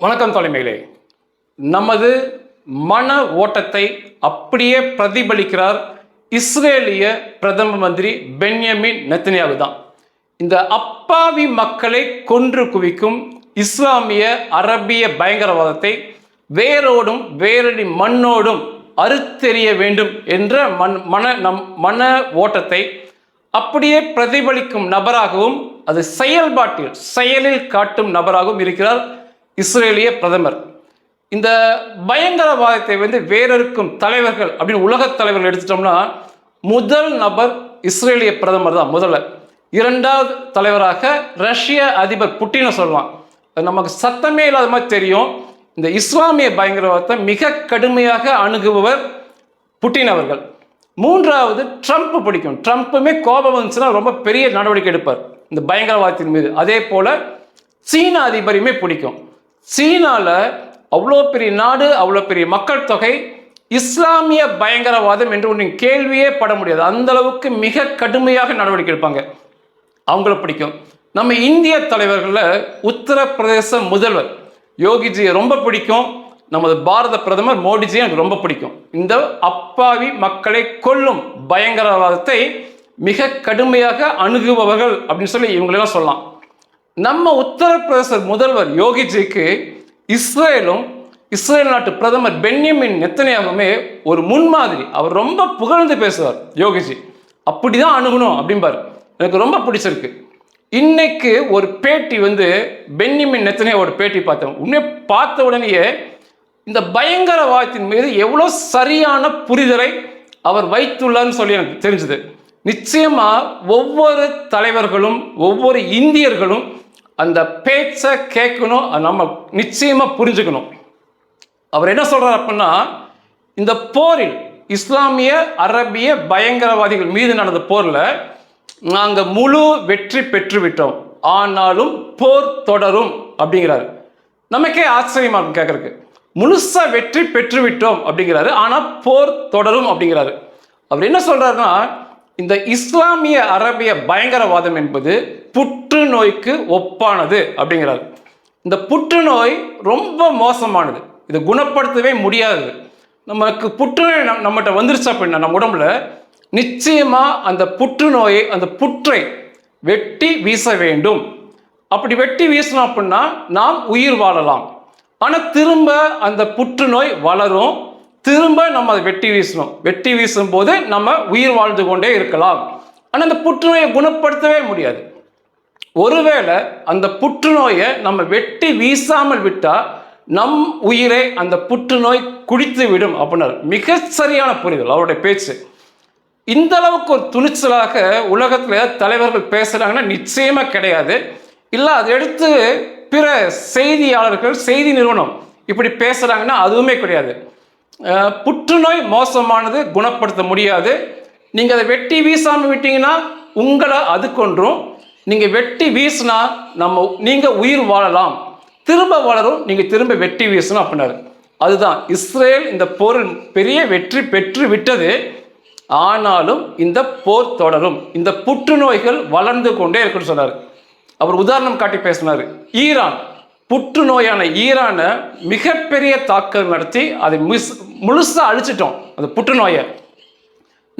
வணக்கம் தலைமையிலே. நமது மன ஓட்டத்தை அப்படியே பிரதிபலிக்கிறார் இஸ்ரேலிய பிரதம மந்திரி பென்யமின் நெத்தனியாவு தான். இந்த அப்பாவி மக்களை கொன்று குவிக்கும் இஸ்லாமிய அரபிய பயங்கரவாதத்தை வேரோடும் வேரடி மண்ணோடும் அறுத்தெறிய வேண்டும் என்ற மண் மன நம் மன ஓட்டத்தை அப்படியே பிரதிபலிக்கும் நபராகவும் அது செயல்பாட்டில் செயலில் காட்டும் நபராகவும் இருக்கிறார் இஸ்ரேலிய பிரதமர். இந்த பயங்கரவாதத்தை வந்து வேறறுக்கும் தலைவர்கள் அப்படின்னு உலகத் தலைவர்கள் எடுத்துட்டோம்னா முதல் நபர் இஸ்ரேலிய பிரதமர் தான் முதல்ல. இரண்டாவது தலைவராக ரஷ்ய அதிபர் புட்டினை சொல்லலாம். அது நமக்கு சத்தமே இல்லாத மாதிரி தெரியும். இந்த இஸ்லாமிய பயங்கரவாதத்தை மிக கடுமையாக அணுகுபவர் புட்டின் அவர்கள். மூன்றாவது ட்ரம்ப் பிடிக்கும். ட்ரம்ப்புமே கோபம் வந்துச்சுன்னா ரொம்ப பெரிய நடவடிக்கை எடுப்பார். இந்த பயங்கரவாதத்தின் மீது. அதே போல சீன அதிபரையுமே பிடிக்கும். சீனாவில் அவ்வளோ பெரிய நாடு அவ்வளோ பெரிய மக்கள் தொகை இஸ்லாமிய பயங்கரவாதம் என்று ஒன்றின் கேள்வியே பட முடியாது. அந்த அளவுக்கு மிக கடுமையாக நடவடிக்கை எடுப்பாங்க. அவங்கள பிடிக்கும். நம்ம இந்திய தலைவர்களில் உத்தரப்பிரதேச முதல்வர் யோகிஜியை ரொம்ப பிடிக்கும். நமது பாரத பிரதமர் மோடிஜி எனக்கு ரொம்ப பிடிக்கும். இந்த அப்பாவி மக்களை கொல்லும் பயங்கரவாதத்தை மிக கடுமையாக அணுகுபவர்கள் அப்படின்னு சொல்லி இவங்களெல்லாம் சொல்லலாம். நம்ம உத்தரப்பிரதேச முதல்வர் யோகிஜிக்கு இஸ்ரேலும் இஸ்ரேல் நாட்டு பிரதமர் பென்யமின் நெத்தனியாகவுமே ஒரு முன்மாதிரி. அவர் ரொம்ப புகழ்ந்து பேசுவார் யோகிஜி. அப்படிதான் அணுகணும் அப்படிம்பார். எனக்கு ரொம்ப பிடிச்சிருக்கு. இன்னைக்கு ஒரு பேட்டி வந்து பென்யமின் நெத்தனியாவோட பேட்டி பார்த்தேன். உண்மையை பார்த்த உடனேயே இந்த பயங்கரவாதத்தின் மீது எவ்வளோ சரியான புரிதலை அவர் வைத்துள்ளார்னு சொல்லி எனக்கு தெரிஞ்சுது. நிச்சயமாக ஒவ்வொரு தலைவர்களும் ஒவ்வொரு இந்தியர்களும் அந்த பேச்சை கேட்கணும் அதை நம்ம நிச்சயமாக புரிஞ்சுக்கணும். அவர் என்ன சொல்கிறார் அப்படின்னா இந்த போரில் இஸ்லாமிய அரபிய பயங்கரவாதிகள் மீது நடந்த போரில் நாங்கள் முழு வெற்றி பெற்றுவிட்டோம். ஆனாலும் போர் தொடரும் அப்படிங்கிறாரு. நமக்கே ஆச்சரியமா இருக்கும் கேட்கறதுக்கு. முழுசா வெற்றி பெற்றுவிட்டோம் அப்படிங்கிறாரு ஆனால் போர் தொடரும் அப்படிங்கிறாரு. அவர் என்ன சொல்றாருன்னா இந்த இஸ்லாமிய அரபிய பயங்கரவாதம் என்பது புற்றுநோய்க்கு ஒப்பானது அப்படிங்கிறாரு. இந்த புற்றுநோய் ரொம்ப மோசமானது. இதை குணப்படுத்தவே முடியாது. நமக்கு புற்றுநோய் நம் நம்மகிட்ட வந்துருச்சு அப்படின்னா நம்ம உடம்புல நிச்சயமாக அந்த புற்றுநோயை அந்த புற்றை வெட்டி வீச வேண்டும். அப்படி வெட்டி வீசணும் அப்படின்னா நாம் உயிர் வாழலாம். ஆனால் திரும்ப அந்த புற்றுநோய் வளரும் திரும்ப நம்ம அதை வெட்டி வீசணும். வெட்டி வீசும் போது நம்ம உயிர் வாழ்ந்து கொண்டே இருக்கலாம். ஆனால் அந்த புற்றுநோயை குணப்படுத்தவே முடியாது. ஒருவேளை அந்த புற்றுநோயை நம்ம வெட்டி வீசாமல் விட்டால் நம் உயிரை அந்த புற்றுநோய் குடித்து விடும் அப்படின்னாரு. மிக சரியான புரிதல் அவருடைய பேச்சு. இந்த அளவுக்கு ஒரு துணிச்சலாக உலகத்தில் தலைவர்கள் பேசுகிறாங்கன்னா நிச்சயமாக கிடையாது. இல்லை அதை எடுத்து பிற செய்தியாளர்கள் செய்தி நிறுவனம் இப்படி பேசுகிறாங்கன்னா அதுவுமே கிடையாது. புற்றுநோய் மோசமானது குணப்படுத்த முடியாது. நீங்கள் அதை வெட்டி வீசாமல் விட்டீங்கன்னா உங்களை அது கொன்றும். நீங்கள் வெட்டி வீசினா நம்ம நீங்கள் உயிர் வாழலாம். திரும்ப வளரும் நீங்கள் திரும்ப வெட்டி வீசணும் அப்படின்னாரு. அதுதான். இஸ்ரேல் இந்த போரில் பெரிய வெற்றி பெற்று விட்டது. ஆனாலும் இந்த போர் தொடரும். இந்த புற்றுநோய்கள் வளர்ந்து கொண்டே இருக்குன்னு சொன்னார். அவர் உதாரணம் காட்டி பேசினார். ஈரான். புற்றுநோயான ஈரானை மிகப்பெரிய தாக்கம் நடத்தி அதை மிஸ் முழுசாக அழிச்சிட்டோம் அந்த புற்றுநோயை.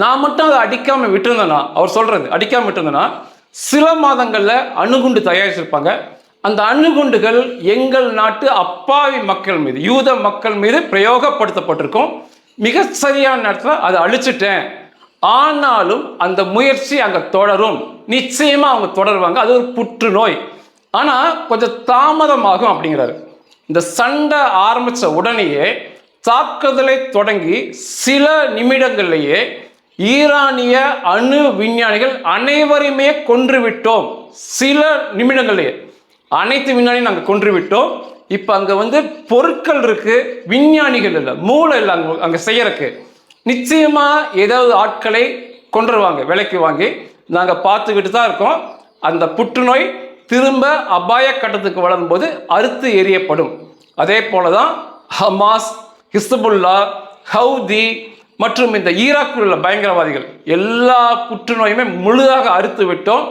நான் மட்டும் அதை அடிக்காமல் விட்டுருந்தேனா அவர் சொல்கிறது அடிக்காமல் விட்டுருந்தேன்னா சில மாதங்களில் அணுகுண்டு தயாரிச்சிருப்பாங்க. அந்த அணுகுண்டுகள் எங்கள் நாட்டு அப்பாவி மக்கள் மீது யூத மக்கள் மீது பிரயோகப்படுத்தப்பட்டிருக்கும். மிக சரியான நேரத்தில் அதை அழிச்சிட்டேன். ஆனாலும் அந்த முயற்சி அங்கே தொடரும். நிச்சயமாக அவங்க தொடருவாங்க. அது ஒரு புற்றுநோய். ஆனால் கொஞ்சம் தாமதமாகும் அப்படிங்கிறாரு. இந்த சண்டை ஆரம்பித்த உடனேயே தாக்குதலை தொடங்கி சில நிமிடங்கள்லேயே ஈரானிய அணு விஞ்ஞானிகள் அனைவரையுமே கொன்று விட்டோம் சில நிமிடங்கள்லேயே. அனைத்து விஞ்ஞானியும் நாங்கள் கொன்று விட்டோம் இப்போ அங்கே வந்து பொருட்கள் இருக்குது விஞ்ஞானிகள் இல்லை மூளை இல்லை அங்கே அங்கே செய்யறக்கு நிச்சயமாக ஏதாவது ஆட்களை கொண்டுருவாங்க விலைக்கு வாங்கி. நாங்கள் பார்த்துக்கிட்டு தான் இருக்கோம். அந்த புற்றுநோய் திரும்ப அபாய கட்டத்துக்கு வளரும்போது அறுத்து எரியப்படும் அதே போல தான் ஹமாஸ் ஹிஸ்புல்லா ஹவுதி மற்றும் இந்த ஈராக்கில் உள்ள பயங்கரவாதிகள் எல்லா புற்றுநோயுமே முழுதாக அறுத்து விட்டோம்.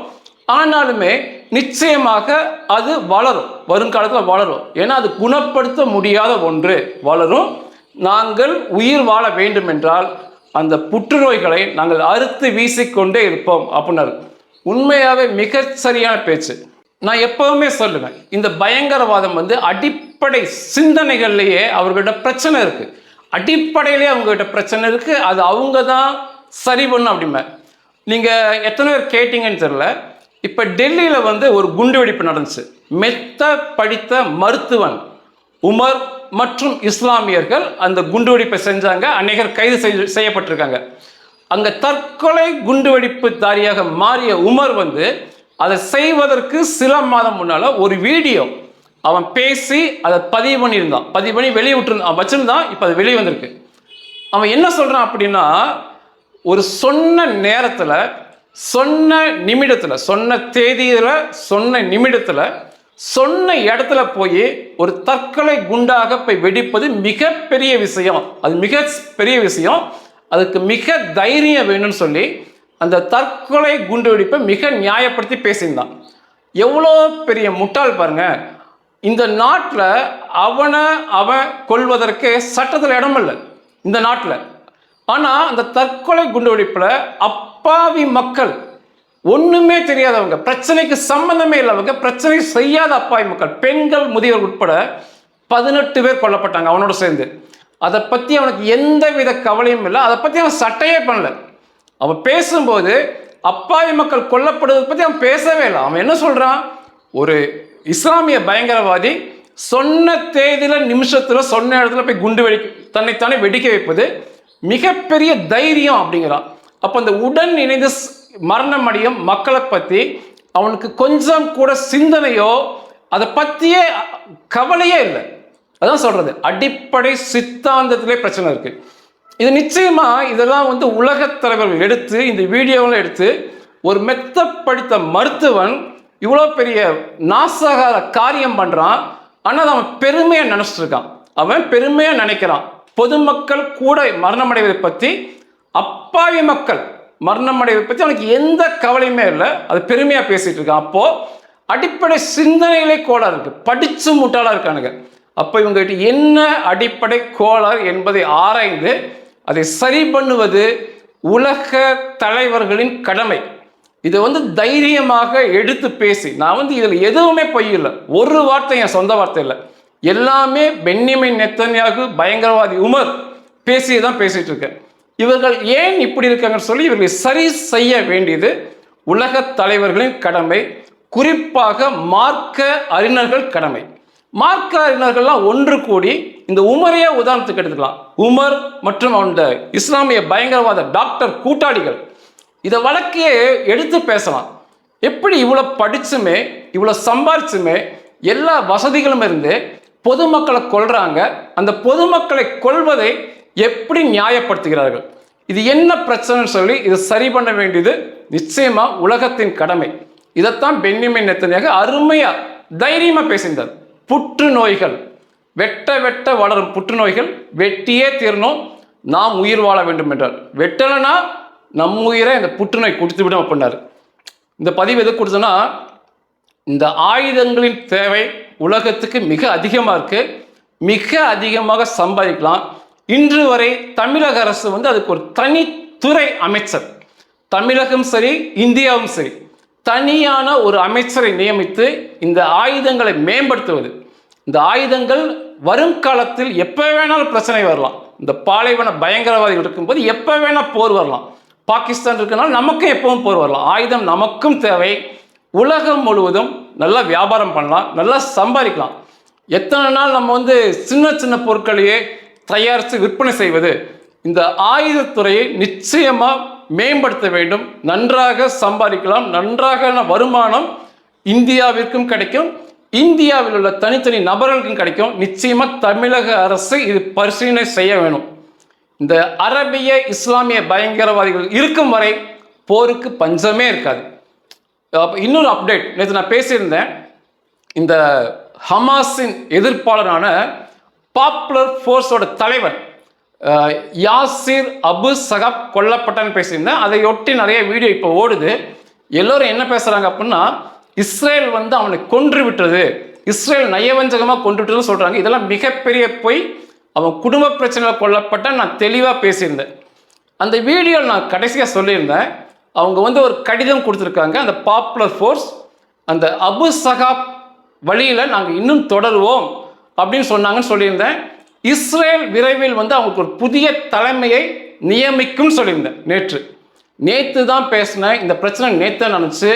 ஆனாலுமே நிச்சயமாக அது வளரும். வருங்காலத்தில் வளரும். ஏன்னா அது குணப்படுத்த முடியாத ஒன்று. வளரும். நாங்கள் உயிர் வாழ வேண்டும் என்றால் அந்த புற்றுநோய்களை நாங்கள் அறுத்து வீசிக்கொண்டே இருப்போம் அப்படின்னாரு. உண்மையாகவே மிக சரியான பேச்சு. நான் எப்பவுமே சொல்லுவேன் இந்த பயங்கரவாதம் வந்து அடிப்படை சிந்தனைகள்லேயே அவர்கிட்ட பிரச்சனை இருக்கு. அடிப்படையிலே அவங்ககிட்ட பிரச்சனை இருக்கு அது அவங்க தான் சரி பண்ணும் அப்படிமே நீங்க எத்தனை பேர் கேட்டீங்கன்னு தெரியல இப்ப டெல்லியில வந்து ஒரு குண்டுவெடிப்பு நடந்துச்சு. மெத்த படித்த மருத்துவன் உமர் மற்றும் இஸ்லாமியர்கள் அந்த குண்டுவெடிப்பை செஞ்சாங்க அநேகர் கைது செய்யப்பட்டிருக்காங்க. அங்க தற்கொலை குண்டுவெடிப்புதாரியாக மாறிய உமர் வந்து அதை செய்வதற்கு சில மாதம் முன்னால ஒரு வீடியோ அவன் பேசி அதை பதிவு பண்ணியிருந்தான். பதிவு பண்ணி வெளியே விட்டுருந்தான். அவன் வச்சிருந்தான் இப்போ அது வெளியே வந்திருக்கு. அவன் என்ன சொல்கிறான் அப்படின்னா ஒரு சொன்ன நேரத்தில் சொன்ன நிமிடத்தில் சொன்ன தேதியில் சொன்ன நிமிடத்தில் சொன்ன இடத்துல போய் ஒரு தற்கொலை குண்டாக போய் வெடிப்பது மிகப்பெரிய விஷயம். அது மிக பெரிய விஷயம். அதுக்கு மிக தைரியம் வேணும்னு சொல்லி அந்த தற்கொலை குண்டு வெடிப்பை மிக நியாயப்படுத்தி பேசியிருந்தான். எவ்வளோ பெரிய முட்டாள் பாருங்க. இந்த நாட்டில் அவனை அவன் கொள்வதற்கு சட்டத்தில் இடம் இல்லை. இந்த நாட்டில். ஆனால் அந்த தற்கொலை குண்டுவெடிப்பில் அப்பாவி மக்கள் ஒன்றுமே தெரியாதவங்க பிரச்சனைக்கு சம்பந்தமே இல்லாதவங்க பிரச்சனை செய்யாத அப்பாவி மக்கள் பெண்கள் முதியவர் உட்பட பதினெட்டு பேர் கொல்லப்பட்டாங்க அவனோட சேர்ந்து. அதை பற்றி அவனுக்கு எந்த வித கவலையும் இல்லை. அதை பற்றி அவன் சட்டையே பண்ணலை. அவன் பேசும்போது அப்பாவி மக்கள் கொல்லப்படுவதை பற்றி அவன் பேசவே இல்லை. அவன் என்ன சொல்கிறான் ஒரு இஸ்லாமிய பயங்கரவாதி சொன்ன தேதியில் நிமிஷத்தில் சொன்ன இடத்துல போய் குண்டு வெடி தன்னைத்தானே வெடிக்க வைப்பது மிகப்பெரிய தைரியம் அப்படிங்கிறான். அப்போ அந்த உடன் இணைந்து மரணம் அடையும் மக்களை பற்றி அவனுக்கு கொஞ்சம் கூட சிந்தனையோ அதை பற்றியே கவலையே இல்லை. அதான் சொல்கிறது அடிப்படை சித்தாந்தத்திலே பிரச்சனை இருக்குது இது நிச்சயமா இதெல்லாம் வந்து உலகத் தலைவர்கள் எடுத்து இந்த வீடியோவில் எடுத்து ஒரு மெத்த படித்த மருத்துவன் இவ்வளோ பெரிய நாசகார காரியம் பண்ணுறான் ஆனால் அவன் பெருமையாக நினைச்சிட்டு இருக்கான் அவன் பெருமையாக நினைக்கிறான். பொதுமக்கள் கூட மரணமடைவதை பற்றி அப்பாவி மக்கள் மரணமடைவதை பற்றி அவனுக்கு எந்த கவலையுமே இல்லை. அது பெருமையாக பேசிகிட்டு இருக்கான். அப்போது அடிப்படை சிந்தனையிலே கோளாறு இருக்குது படித்து முட்டாளாக இருக்கானுங்க. அப்போ இவங்ககிட்ட என்ன அடிப்படை கோளாறு என்பதை ஆராய்ந்து அதை சரி பண்ணுவது உலக தலைவர்களின் கடமை. இதை வந்து தைரியமாக எடுத்து பேசி நான் வந்து இதில் எதுவுமே பொய் இல்லை. ஒரு வார்த்தை என் சொந்த வார்த்தை இல்லை. எல்லாமே பென்னிமின் நெத்தனியாக பயங்கரவாதி உமர் பேசியே தான் பேசிட்டு இருக்கேன். இவர்கள் ஏன் இப்படி இருக்காங்கன்னு சொல்லி இவர்களை சரி செய்ய வேண்டியது உலக தலைவர்களின் கடமை குறிப்பாக மார்க்க அறிஞர்கள் கடமை. மார்க்காரினர்கள்லாம் ஒன்று கூடி இந்த உமரையே உதாரணத்துக்கு எடுத்துக்கலாம். உமர் மற்றும் அந்த இஸ்லாமிய பயங்கரவாத டாக்டர் கூட்டாளிகள். இதை வழக்கையே எடுத்து பேசலாம். எப்படி இவ்வளோ படிச்சுமே இவ்வளோ சம்பாரிச்சுமே எல்லா வசதிகளும் இருந்து பொதுமக்களை கொள்கிறாங்க அந்த பொதுமக்களை கொல்வதை எப்படி நியாயப்படுத்துகிறார்கள்? இது என்ன பிரச்சனைன்னு சொல்லி இதை சரி பண்ண வேண்டியது நிச்சயமாக உலகத்தின் கடமை. இதைத்தான் பென்னிமின் நெத்தனியாக அருமையாக தைரியமாக பேசியிருந்தார். புற்றுநோய்கள். வெட்ட வெட்ட வளரும் புற்றுநோய்கள். வெட்டியே தீரணும். நாம் உயிர் வாழ வேண்டும் என்றார். வெட்டலைன்னா நம் உயிரை இந்த புற்றுநோய் கொடுத்து விடும் அப்படின்னாரு. இந்த பதிவு எது கொடுத்தோன்னா இந்த ஆயுதங்களின் தேவை உலகத்துக்கு மிக அதிகமாக இருக்குது மிக அதிகமாக சம்பாதிக்கலாம். இன்று வரை தமிழக அரசு வந்து அதுக்கு ஒரு தனித்துறை அமைச்சர். தமிழகம் சரி இந்தியாவும் சரி. தனியான ஒரு அமைச்சரை நியமித்து இந்த ஆயுதங்களை மேம்படுத்துவது. இந்த ஆயுதங்கள் வருங்காலத்தில் எப்போ வேணாலும் பிரச்சனை வரலாம். இந்த பாலைவன பயங்கரவாதிகள் இருக்கும்போது எப்போ வேணால் போர் வரலாம். பாகிஸ்தான் இருக்கனால நமக்கும் எப்பவும் போர் வரலாம். ஆயுதம் நமக்கும் தேவை. உலகம் முழுவதும் நல்லா வியாபாரம் பண்ணலாம். நல்லா சம்பாதிக்கலாம். எத்தனை நாள் நம்ம வந்து சின்ன சின்ன பொருட்களையே தயாரித்து விற்பனை செய்வது. இந்த ஆயுதத்துறையை நிச்சயமாக மேம்படுத்த வேண்டும் நன்றாக சம்பாதிக்கலாம் நன்றாக வருமானம் இந்தியாவிற்கும் கிடைக்கும். இந்தியாவில் உள்ள தனித்தனி நபர்களுக்கும் கிடைக்கும். நிச்சயமாக தமிழக அரசு இது பரிசீலனை செய்ய வேணும். இந்த அரபிய இஸ்லாமிய பயங்கரவாதிகள் இருக்கும் வரை போருக்கு பஞ்சமே இருக்காது. இன்னொரு அப்டேட் நேற்று நான் பேசியிருந்தேன். இந்த ஹமாஸின் எதிர்ப்பாளரான பாப்புலர் ஃபோர்ஸோட தலைவன் யாசிர் அபு சகப் கொல்லப்பட்டான்னு பேசியிருந்தேன். அதையொட்டி நிறைய வீடியோ இப்போ ஓடுது. எல்லோரும் என்ன பேசுகிறாங்க அப்படின்னா இஸ்ரேல் வந்து அவனை கொன்று விட்டது. இஸ்ரேல் நயவஞ்சகமாக கொன்று விட்டதுன்னு சொல்கிறாங்க இதெல்லாம் மிகப்பெரிய போய். அவன் குடும்ப பிரச்சனையில் கொல்லப்பட்ட நான் தெளிவாக பேசியிருந்தேன். அந்த வீடியோ நான் கடைசியாக சொல்லியிருந்தேன். அவங்க வந்து ஒரு கடிதம் கொடுத்துருக்காங்க. அந்த பாப்புலர் ஃபோர்ஸ் அந்த அபு சகாப் வழியில் நாங்கள் இன்னும் தொடருவோம் அப்படின்னு சொன்னாங்கன்னு சொல்லியிருந்தேன். இஸ்ரேல் விரைவில் வந்து அவங்களுக்கு ஒரு புதிய தலைமையை நியமிக்கும் சொல்லியிருந்தேன் நேற்று. நேற்று தான் பேசினேன். இந்த பிரச்சனை நேற்று நினச்சி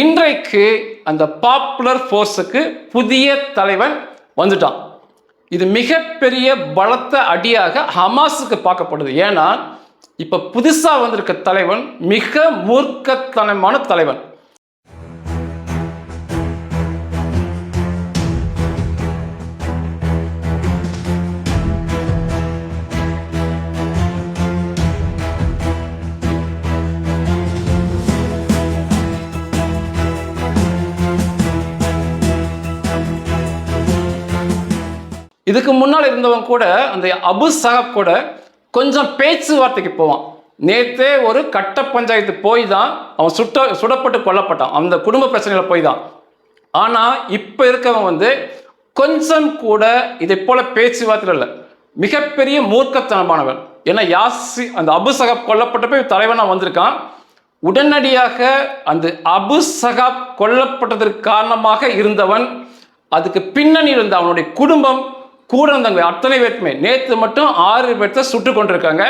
இன்றைக்கு அந்த பாப்புலர் ஃபோர்ஸுக்கு புதிய தலைவன் வந்துட்டான். இது மிகப்பெரிய பலத்த அடியாக ஹமாஸுக்கு பார்க்கப்படுது. ஏன்னா இப்போ புதுசாக வந்திருக்க தலைவன் மிக மூர்க்கத்தனமான தலைவன். இதுக்கு முன்னால் இருந்தவன் கூட அந்த அபு சஹாப் கூட கொஞ்சம் பேச்சுவார்த்தைக்கு போவான். நேத்தே ஒரு கட்ட பஞ்சாயத்து போய் தான் அவன் சுட்ட சுடப்பட்டு கொல்லப்பட்டான். அந்த குடும்ப பிரச்சனையில் போய் தான். ஆனால் இப்போ இருக்கவன் வந்து கொஞ்சம் கூட இதை போல பேச்சுவார்த்தை இல்லை. மிகப்பெரிய மூர்க்கத்தனமானவன். ஏன்னா யாசி அந்த அபு சகாப் கொல்லப்பட்டப்ப தலைவனாக வந்திருக்கான். உடனடியாக அந்த அபு சகாப் கொல்லப்பட்டதற்கு காரணமாக இருந்தவன் அதுக்கு பின்னணி இருந்த அவனுடைய குடும்பம் கூட இருந்தவங்க அத்தனை பேருக்குமே. நேற்று மட்டும் ஆறு பேர்த்த சுட்டு கொண்டிருக்காங்க.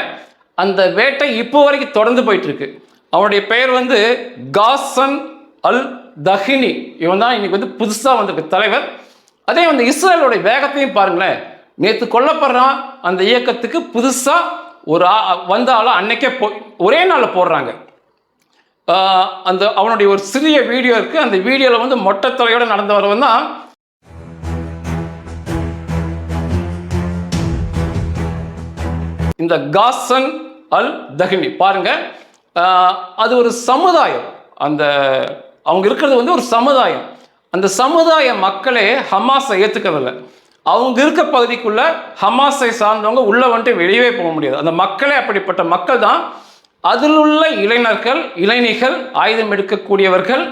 அந்த வேட்டை இப்போ வரைக்கும் தொடர்ந்து போயிட்டு இருக்கு அவனுடைய பெயர் வந்து காசன் அல் தஹினி. இவன் தான் இன்னைக்கு வந்து புதுசாக வந்திருக்கு தலைவர். அதே வந்து இஸ்ரேலோடைய வேகத்தையும் பாருங்களேன். நேற்று கொல்லப்படுறான். அந்த இயக்கத்துக்கு புதுசாக ஒரு வந்தாலும் வந்த ஆளை அன்னைக்கே போ ஒரே நாளில் போடுறாங்க. அந்த அவனுடைய ஒரு சிறிய வீடியோ இருக்குது அந்த வீடியோவில் வந்து மொட்டை தொலையோடு நடந்து வரவன் தான் இந்த காசன் அல் தஹினி பாருங்க அது ஒரு சமுதாயம். அந்த அவங்க இருக்கிறது வந்து ஒரு சமுதாயம். அந்த சமுதாய மக்களே ஹமாஸை ஏற்றுக்கிறதில்ல அவங்க இருக்க பகுதிக்குள்ள ஹமாஸை சார்ந்தவங்க உள்ள வந்துட்டு வெளியவே போக முடியாது. அந்த மக்களே அப்படிப்பட்ட மக்கள் தான். அதில் உள்ள இளைஞர்கள் இளைஞர்கள் ஆயுதம் எடுக்கக்கூடியவர்கள்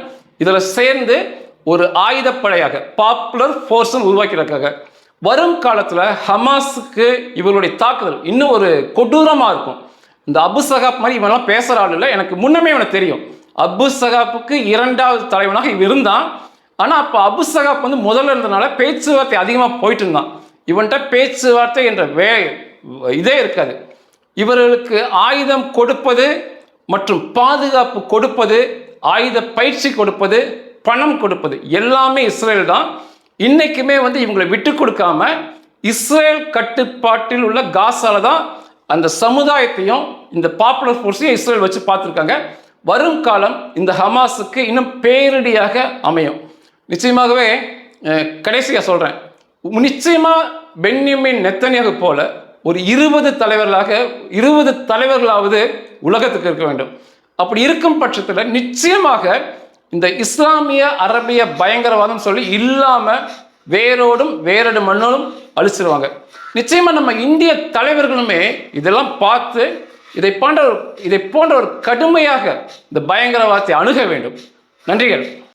இதில் சேர்ந்து ஒரு ஆயுதப்படையாக பாப்புலர் ஃபோர்ஸும் உருவாக்கியிருக்காங்க. வரும் காலத்தில் ஹமாஸுக்கு இவர்களுடைய தாக்குதல் இன்னும் ஒரு கொடூரமாக இருக்கும். இந்த அபு சகாப் மாதிரி இவனெல்லாம் பேசுகிற ஆள் இல்லை. எனக்கு முன்னமே இவனை தெரியும். அபு சகாப்புக்கு இரண்டாவது தலைவனாக இவன் இருந்தான். ஆனால் அப்போ அபு சகாப் வந்து முதல்ல இருந்தனால பேச்சுவார்த்தை அதிகமாக போயிட்டு இருந்தான். இவன்கிட்ட பேச்சுவார்த்தை என்ற வே இதே இருக்காது. இவர்களுக்கு ஆயுதம் கொடுப்பது மற்றும் பாதுகாப்பு கொடுப்பது ஆயுத பயிற்சி கொடுப்பது பணம் கொடுப்பது எல்லாமே இஸ்ரேல் தான். இன்னைக்குமே வந்து இவங்களை விட்டு கொடுக்காம இஸ்ரேல் கட்டுப்பாட்டில் உள்ள காசால தான் அந்த சமுதாயத்தையும் இந்த பாப்புலர் ஃபோர்ஸையும் இஸ்ரேல் வச்சு பார்த்துருக்காங்க. வரும் காலம் இந்த ஹமாஸுக்கு இன்னும் பேரிடியாக அமையும். நிச்சயமாகவே கடைசியாக சொல்கிறேன் நிச்சயமாக பென்யமின் நெத்தனியாக போல ஒரு இருபது தலைவர்களாக இருபது தலைவர்களாவது உலகத்துக்கு இருக்க வேண்டும். அப்படி இருக்கும் பட்சத்தில் நிச்சயமாக இந்த இஸ்லாமிய அரபிய பயங்கரவாதம் சொல்லி இல்லாம வேரோடும் வேரடு மண்ணோடும் அழிச்சிருவாங்க. நிச்சயமா நம்ம இந்திய தலைவர்களுமே இதெல்லாம் பார்த்து இதை போன்ற இதை போன்ற ஒரு கடுமையாக இந்த பயங்கரவாதத்தை அணுக வேண்டும். நன்றிகள்.